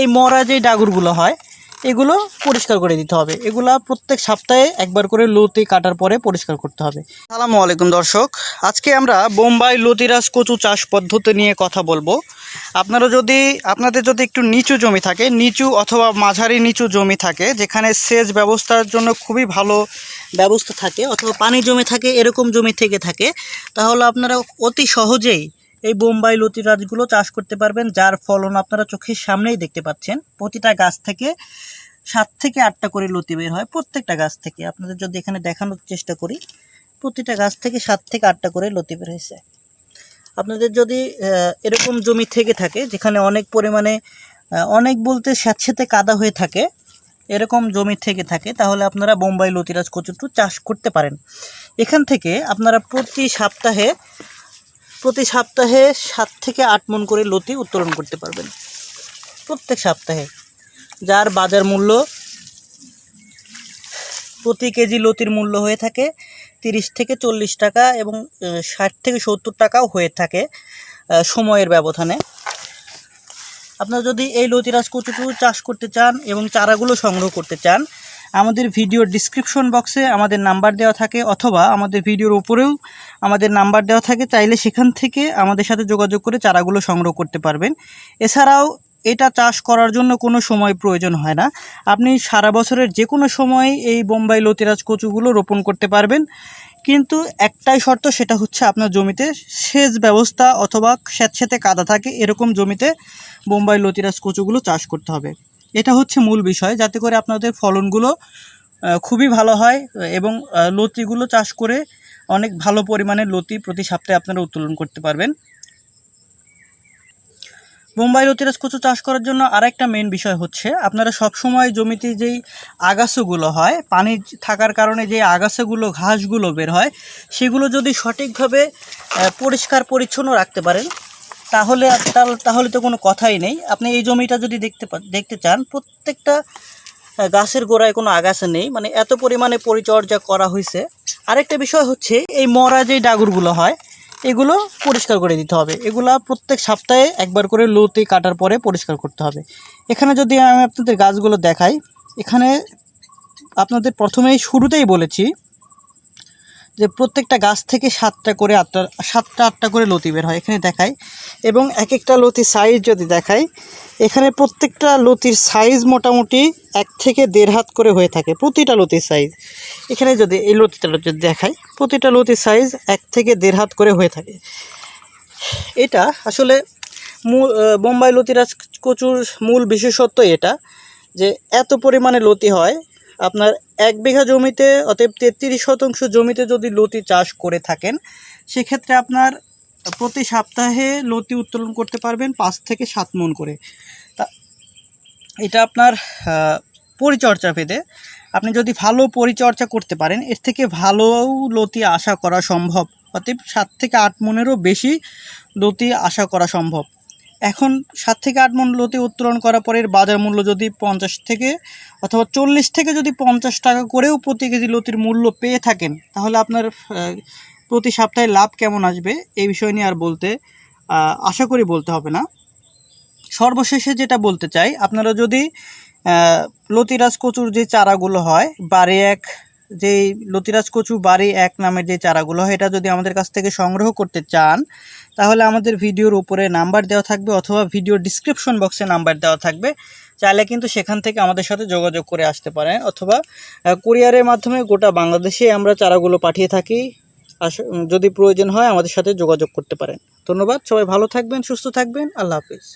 এই মরা যে ডাগুরগুলো হয়, এগুলো পরিষ্কার করে দিতে হবে। এগুলা প্রত্যেক সপ্তাহে একবার করে লতি কাটার পরে পরিষ্কার করতে হবে। সালামু আলাইকুম দর্শক, আজকে আমরা বোম্বাই লতিরাজ কচু চাষ পদ্ধতি নিয়ে কথা বলব। আপনারা যদি, আপনাদের যদি একটু নিচু জমি থাকে, নিচু অথবা মাঝারি নিচু জমি থাকে, যেখানে সেচ ব্যবস্থার জন্য খুবই ভালো ব্যবস্থা থাকে, অথবা পানি জমে থাকে, এরকম জমি থেকে থাকে, তাহলে আপনারা অতি সহজেই এই বোম্বাই লতি গাছগুলো চাষ করতে পারবেন, যার ফলন আপনারা চোখের সামনেই দেখতে পাচ্ছেন। প্রতিটা গাছ থেকে সাত থেকে আটটা করে লতি বের হয় প্রত্যেকটা গাছ থেকে। আপনাদের যদি এখানে দেখানোর চেষ্টা করি, প্রতিটা গাছ থেকে সাত থেকে আটটা করে লতি বের হয়েছে। আপনাদের যদি এরকম জমি থেকে থাকে, যেখানে অনেক পরিমাণে অনেক বলতে স্যাঁতস্যাঁতে কাদা হয়ে থাকে, এরকম জমি থেকে থাকে, তাহলে আপনারা বোম্বাই লতিরাজ কচুটু চাষ করতে পারেন। এখান থেকে আপনারা প্রতি সপ্তাহে প্রতি সপ্তাহে সাত থেকে আট মন করে লতি উত্তোলন করতে পারবেন। প্রত্যেক সপ্তাহে। যার বাজার মূল্য প্রতি কেজি লতির মূল্য হয়ে থাকে তিরিশ থেকে চল্লিশ টাকা এবং ষাট থেকে সত্তর টাকাও হয়ে থাকে সময়ের ব্যবধানে। আপনারা যদি এই লতিরাজ কচুটু চাষ করতে চান এবং চারাগুলো সংগ্রহ করতে চান, আমাদের ভিডিও ডিসক্রিপশন বক্সে আমাদের নাম্বার দেওয়া থাকে, অথবা আমাদের ভিডিওর উপরেও আমাদের নাম্বার দেওয়া থাকে, চাইলে সেখান থেকে আমাদের সাথে যোগাযোগ করে চারাগুলো সংগ্রহ করতে পারবেন। এছাড়াও এটা চাষ করার জন্য কোনো সময় প্রয়োজন হয় না। আপনি সারা বছরের যে কোনো সময় এই বোম্বাই লতিরাজ কচুগুলো রোপণ করতে পারবেন। কিন্তু একটাই শর্ত, সেটা হচ্ছে আপনার জমিতে সেচ ব্যবস্থা অথবা স্যাঁতস্যাঁতে কাদা থাকে, এরকম জমিতে বোম্বাই লতিরাজ কচুগুলো চাষ করতে হবে। এটা হচ্ছে মূল বিষয়, যাতে করে আপনাদের ফলনগুলো খুবই ভালো হয় এবং লতিগুলো চাষ করে অনেক ভালো পরিমাণে লতি প্রতি সপ্তাহে আপনারা উত্তোলন করতে পারবেন। বোম্বাই লতিরাজ কচু চাষ করার জন্য আরেকটা মেন বিষয় হচ্ছে, আপনারা সবসময় জমিতে যেই আগাছাগুলো হয়, পানি থাকার কারণে যে আগাছাগুলো, ঘাসগুলো বের হয়, সেগুলো যদি সঠিকভাবে পরিষ্কার, পরিচ্ছন্ন রাখতে পারেন, তাহলে তাহলে- তো কোনো কথাই নেই। আপনি এই জমিটা যদি দেখতে দেখতে চান, প্রত্যেকটা গাছের গোড়ায় কোনো আগাছা নেই। মানে এত পরিমাণে পরিচর্যা করা হয়েছে। আরেকটা বিষয় হচ্ছে, এই মরা যে ডাগুরগুলো হয়, এগুলো পরিষ্কার করে দিতে হবে। এগুলো প্রত্যেক সপ্তাহে একবার করে লোতে কাটার পরে পরিষ্কার করতে হবে। এখানে যদি আমি আপনাদের গাছগুলো দেখাই, এখানে আপনাদের প্রথমেই শুরুতেই বলেছি যে প্রত্যেকটা গাছ থেকে সাতটা করে আটটা, সাতটা আটটা করে লতি বের হয় এখানে দেখায় এবং এক একটা লতির সাইজ যদি দেখাই, এখানে প্রত্যেকটা লতির সাইজ মোটামুটি এক থেকে দেড় হাত করে হয়ে থাকে প্রতিটা লতির সাইজ এখানে যদি এই লতিটা যদি দেখাই, প্রতিটা লতির সাইজ এক থেকে দেড় হাত করে হয়ে থাকে। এটা আসলে মূল বোম্বাই লতিরাজ কচুর মূল বিশেষত্ব এটা যে এত পরিমাণে লতি হয় আপনার এক বিঘা জমিতে অতএব তেত্রিশ শতাংশ জমিতে যদি লতি চাষ করে থাকেন, সেক্ষেত্রে আপনার প্রতি সপ্তাহে লতি উত্তোলন করতে পারবেন পাঁচ থেকে সাত মন করে। তা এটা আপনার পরিচর্যা পেতে আপনি যদি ভালো পরিচর্যা করতে পারেন, এর থেকে ভালো লতি আশা করা সম্ভব। অতএব সাত থেকে আট মনেরও বেশি লতি আশা করা সম্ভব। এখন সাত থেকে আট মন লতি উত্তোলন করার পরের বাজার মূল্য যদি পঞ্চাশ থেকে অথবা চল্লিশ থেকে যদি পঞ্চাশ টাকা করেও প্রতি কেজি লতির মূল্য পেয়ে থাকেন, তাহলে আপনার প্রতি সপ্তাহে লাভ কেমন আসবে এই বিষয় নিয়ে আর বলতে আশা করি বলতে হবে না। সর্বশেষে যেটা বলতে চাই, আপনারা যদি লতিরাজ কচুর যে চারাগুলো হয় বাড়ি এক যেই লতিরাজ কচু বাড়ি এক নামের যে চারাগুলো হয়, এটা যদি আমাদের কাছ থেকে সংগ্রহ করতে চান, তাহলে আমাদের ভিডিওর উপরে নাম্বার দেওয়া থাকবে অথবা ভিডিও ডিসক্রিপশন বক্সে নাম্বার দেওয়া থাকবে। চাইলে কিন্তু সেখান থেকে আমাদের সাথে যোগাযোগ করে আসতে পারেন অথবা কুরিয়ারের মাধ্যমে গোটা বাংলাদেশে আমরা চারাগুলো পাঠিয়ে থাকি। যদি প্রয়োজন হয় আমাদের সাথে যোগাযোগ করতে পারেন। ধন্যবাদ, সবাই ভালো থাকবেন, সুস্থ থাকবেন, আল্লাহ হাফিজ।